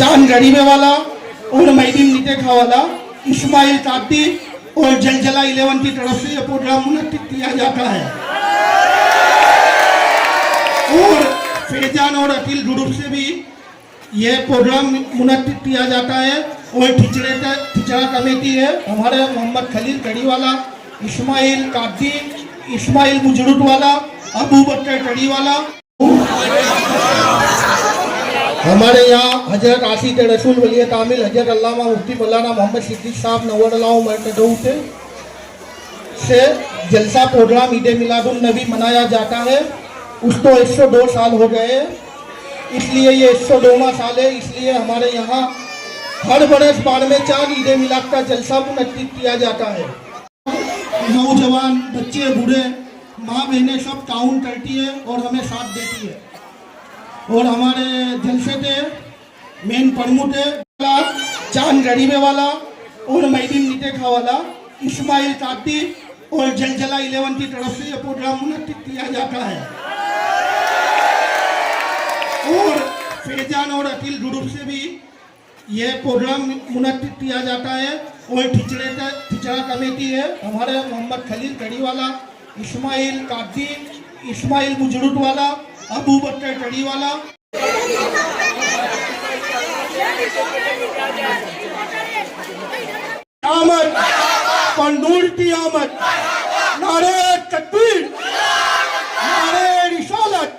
गरीबे वाला, और मैदीन निटेखा वाला इस्माइल काती और जलजला इलेवन की तरफ़ से ये प्रोग्राम मुनद किया जाता है। और फैजान और अकील ग्रुप से भी यह प्रोग्राम मुनद किया जाता है, और ठिचड़े का, ठिचड़ा कमेटी है, हमारे मोहम्मद खलील कड़ीवाला, इस्माइल कादी इस्माइल मुजरुट वाला, अबू बकर कड़ीवाला। हमारे यहाँ हज़रत आशिक रसूल वली कामिल हज़रत अल्लामा मुफ्ती मौलाना मोहम्मद सिद्दीक साहब नवर मरकदऊ से से जलसा प्रोग्राम ईद मिलादुल नबी मनाया जाता है। उसको 102 साल हो गए। इसलिए ये 102वां साल है। इसलिए हमारे यहाँ हर बरस बार में चार ईद मिलाद का जलसा मुनद किया जाता है। नौजवान, बच्चे, बूढ़े माँ बहनें सब ताउन करती है और हमें साथ देती है। और हमारे जलसे थे, मेन प्रमुख है चाँद गरीबे वाला, और मैदीन निटेखा वाला, इस्माइल काती, और जलजला इलेवन की तरफ़ से यह प्रोग्राम मुनद किया जाता है। और फैजान और अकील ग्रुप से भी ये प्रोग्राम मुनद किया जाता है, और ठिचड़े ठिचड़ा कमेटी है, हमारे मोहम्मद खलील कड़ीवाला इस्माइल कादी इस्माइल मुजरुट वाला अबू बकर कड़ीवाला। आमद पंदूर की आमद। नारे तकबीर नारे रिसालत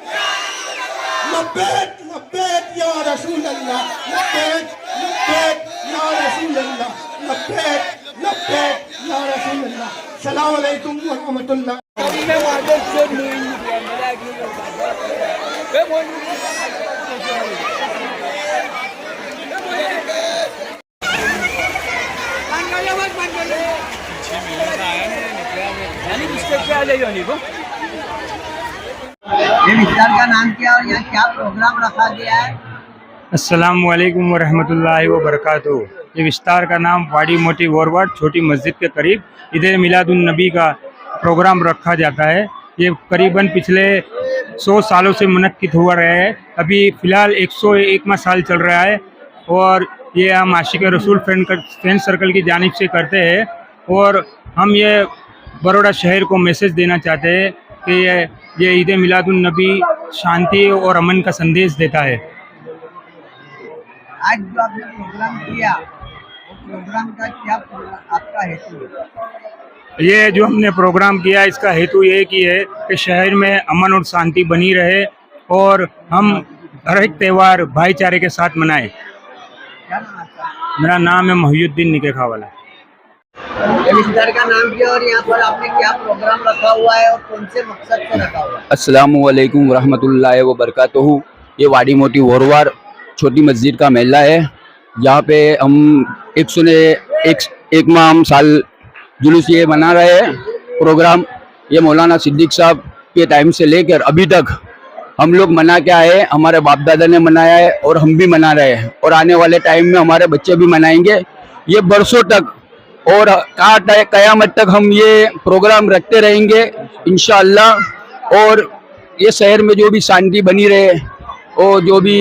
लब्बैक लब्बैक या रसूल अल्लाह लब्बैक लब्बैक या रसूल अल्लाह लब्बैक लब्बैक या रसूल अल्लाह सलाम अलैकुम व रहमतुल्लाह। विस्तार का नाम क्या और क्या प्रोग्राम रखा गया है ये विस्तार का नाम वाड़ी मोटी वोरवाड, छोटी मस्जिद के करीब। इधर मिलादुन नबी का प्रोग्राम रखा जाता है। ये करीबन पिछले सौ सालों से मुनक्किद हुआ रहा है। अभी फ़िलहाल एक सौ एकवा साल चल रहा है और ये हम आशिक रसूल फ्रेंड फ्रेंड सर्कल की जानब से करते हैं और हम ये बड़ोड़ा शहर को मैसेज देना चाहते हैं कि ये ये ईद मिलादुलनबी शांति और अमन का संदेश देता है। आज जो आपने प्रोग्राम किया प्रोग्राम का क्या आपका हेतु है? ये जो हमने प्रोग्राम किया इसका हेतु ये कि है कि शहर में अमन और शांति बनी रहे और हम हर एक त्यौहार भाईचारे के साथ मनाएँ। है मेरा नाम है मोहिउद्दीन निकेखा वाला का नाम क्या और यहाँ पर आपने क्या प्रोग्राम रखा हुआ है और कौन से मकसद से रखा हुआ है? असलकम वरहमतुल्लाहि व बरकातहू ये वाड़ी मोटी वोरवार छोटी मस्जिद का मेला है। यहाँ पे हम एक सौ एक एक माह हम साल जुलूस ये मना रहे हैं। प्रोग्राम ये मौलाना सिद्दीक साहब के टाइम से लेकर अभी तक हम लोग मना के आए हमारे बाप दादा ने मनाया है और हम भी मना रहे हैं। और आने वाले टाइम में हमारे बच्चे भी मनाएँगे। ये बरसों तक और कहाँ कयामत तक हम ये प्रोग्राम रखते रहेंगे, इंशाअल्लाह। और ये शहर में जो भी शांति बनी रहे और जो भी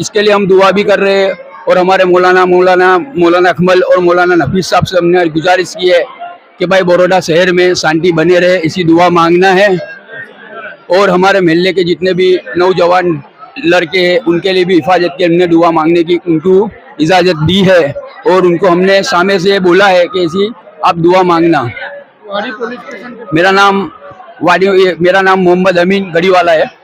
इसके लिए हम दुआ भी कर रहे हैं। और हमारे मौलाना मौलाना मौलाना अकमल और मौलाना नफीस साहब से हमने गुजारिश की है कि भाई बड़ौदा शहर में शांति बने रहे इसी दुआ मांगना है। और हमारे महल्ले के जितने भी नौजवान लड़के हैं उनके लिए भी हिफाजत की हमने दुआ मांगने की उनको इजाज़त दी है। और उनको हमने सामने से बोला है कि ऐसी आप दुआ मांगना। मेरा नाम वाडी मेरा नाम मोहम्मद अमीन गढ़ीवाला है।